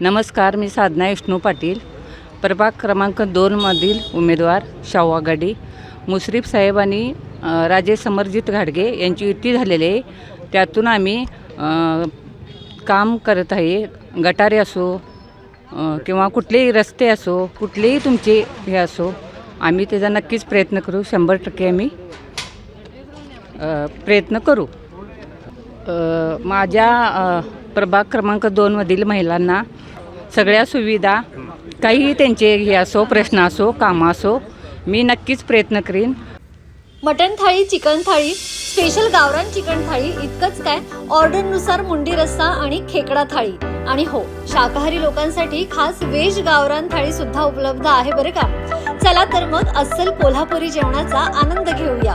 नमस्कार मी साधना विष्णू पाटील. प्रभाग क्रमांक दोनमधील उमेदवार शाहू आघाडी. मुश्रीफ साहेब आणि राजे समरजित घाडगे यांची युती झालेली आहे. त्यातून आम्ही काम करत आहे. गटारे असो किंवा कुठलेही रस्ते असो कुठलेही तुमचे हे असो आम्ही त्याचा नक्कीच प्रयत्न करू. शंभर टक्के आम्ही प्रयत्न करू. माझ्या प्रभाग क्रमांक दोनमधील महिलांना सगळ्या सुविधा काहीही त्यांचे हे असो प्रश्न असो कामं असो मी नक्कीच प्रयत्न करीन. मटन थाळी चिकन थाळी स्पेशल गावरान चिकन थाळी इतकंच काय? ऑर्डरनुसार मुंडी रस्सा आणि खेकडा थाळी. आणि हो शाकाहारी लोकांसाठी खास वेज गावरान थाळी सुद्धा उपलब्ध आहे बरं का? चला तर मग अस्सल कोल्हापुरी जेवणाचा आनंद घेऊया.